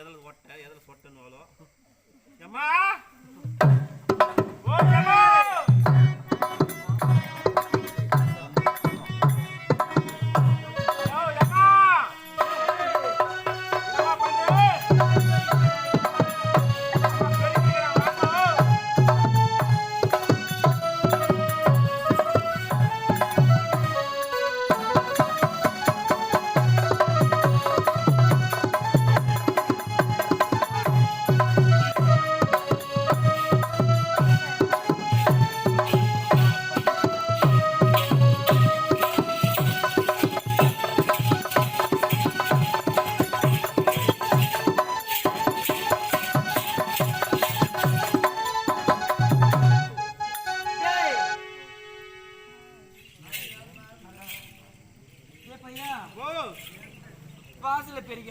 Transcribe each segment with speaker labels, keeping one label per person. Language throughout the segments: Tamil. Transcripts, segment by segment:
Speaker 1: எதில் ஒட்ட, எதில் சொட்டன்னு அவ்வளோ.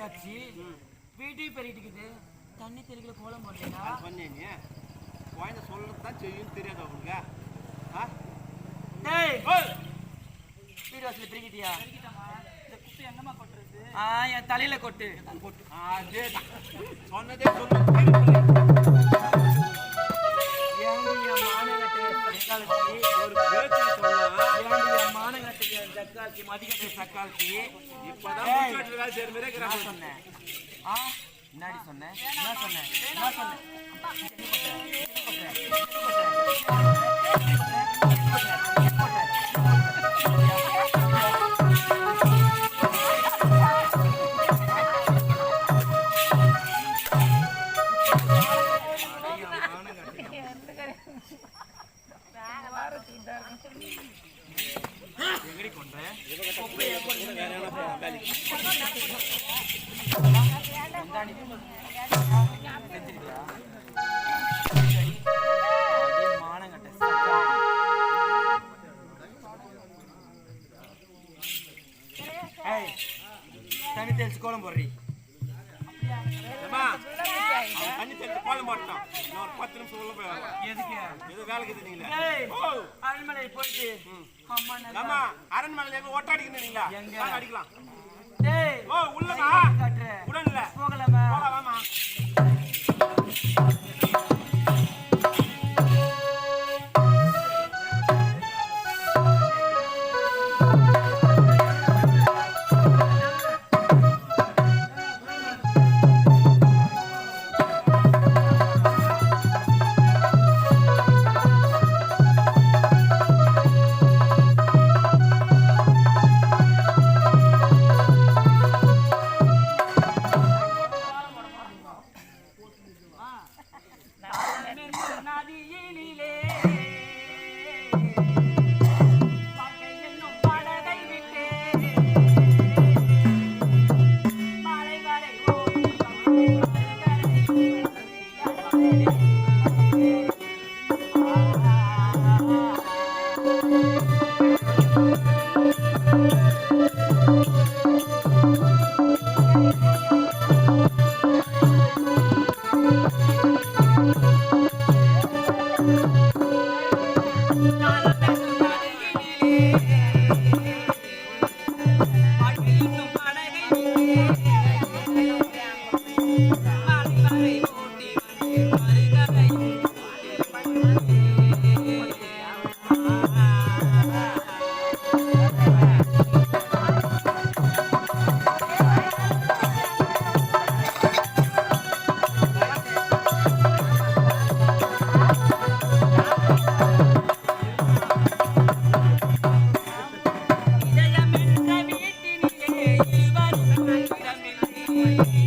Speaker 2: பெருகியாச்சு வீட்டையும் பெருகிட்டுக்குது. தண்ணி தெருக்குல கோலம் போடலையா?
Speaker 1: நீ. குழந்தை சொல்லத்தான் செய்யும் தெரியாது ஓ,
Speaker 2: வீடு வாசல்ல பெருகிட்டியா? ஆ என் தலையில கொட்டு.
Speaker 1: அதேதான். சொன்னதே சொல்லு.
Speaker 2: சக்காலத்தி மதிக்கட்டு சக்காலத்தி
Speaker 1: இப்பதான் வச்சிருக்கா, சரி, மிரே
Speaker 2: என்ன
Speaker 1: இருக்கிறாங்க.
Speaker 2: சொன்னேன் ஆ முன்னாடி சொன்னேன் என்ன சொன்னேன் என்ன சொன்னேன் தனி தெளிச்சு கோலம் போடுறீ.
Speaker 1: ஏம்மா, தண்ணி. இன்னும் ஒரு பத்து நிமிஷம் உள்ள போய்.
Speaker 2: எதுக்கு
Speaker 1: ஏதோ வேலைக்கு ஓ,
Speaker 2: அரண்மனை போயிட்டு
Speaker 1: ஏம்மா, அரண்மனையில எங்க?
Speaker 2: எங்க?
Speaker 1: வாங்க, அடிக்கலாம். ஓ?
Speaker 2: காட்டுற
Speaker 1: உடன்ல.
Speaker 2: போகலாமா
Speaker 1: போலாம்,
Speaker 2: Thank you.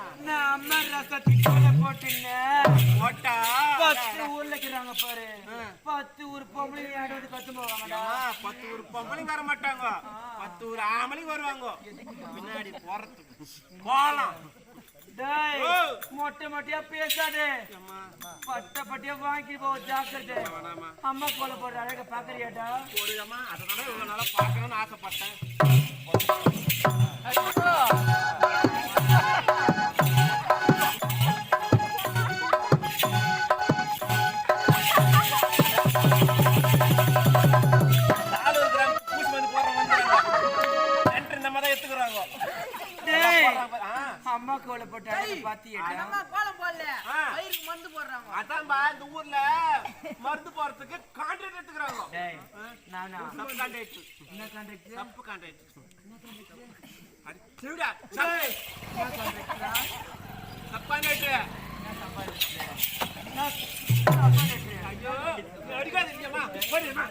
Speaker 2: போட்டுனேன்.
Speaker 1: போட்டா?
Speaker 2: பத்து ஊர்ல இருக்கிறாங்க பாரு. பத்து ஊர் பொம்பளை ஆடுவது கத்து போவாங்கடா
Speaker 1: பத்து ஒரு பொம்பளைங்க வர மாட்டாங்க. பத்து ஒரு ஆம்பளைங்க வருவாங்க. பின்னாடி போறதுக்கு.
Speaker 2: மொட்டை மொட்டையா பேசாதே. பட்ட பட்டியா வாங்கி போ ஜாக்கிரதை. அம்மா கோலம் போடுற அழக பாக்குறியாடா
Speaker 1: போடுங்கம்மா அதனால இவ்வளவு நாளா பார்க்கணும்னு ஆசைப்பட்டேன். அம்மா
Speaker 2: கோலப்பட்டாங்க
Speaker 1: பாத்தியா
Speaker 2: அம்மா கோலம்
Speaker 3: போடல. வயிறுக்கு மருந்து போடுறாங்க.
Speaker 1: அதான் பா இந்த ஊர்ல மருந்து போறதுக்கு கான்ட்ராக்ட் எடுத்துக்கறாங்க.
Speaker 2: டேய் நான்?
Speaker 1: சப் கான்ட்ராக்ட்
Speaker 2: என்ன கான்ட்ராக்ட்
Speaker 1: சப் கான்ட்ராக்ட் என்ன கான்ட்ராக்ட் அடி திருடா
Speaker 2: டேய் என்ன
Speaker 1: சப் கான்ட்ராக்ட்
Speaker 2: என்ன சப் கான்ட்ராக்ட் ஐயோ அடிக்காதீங்கம்மா போடுமா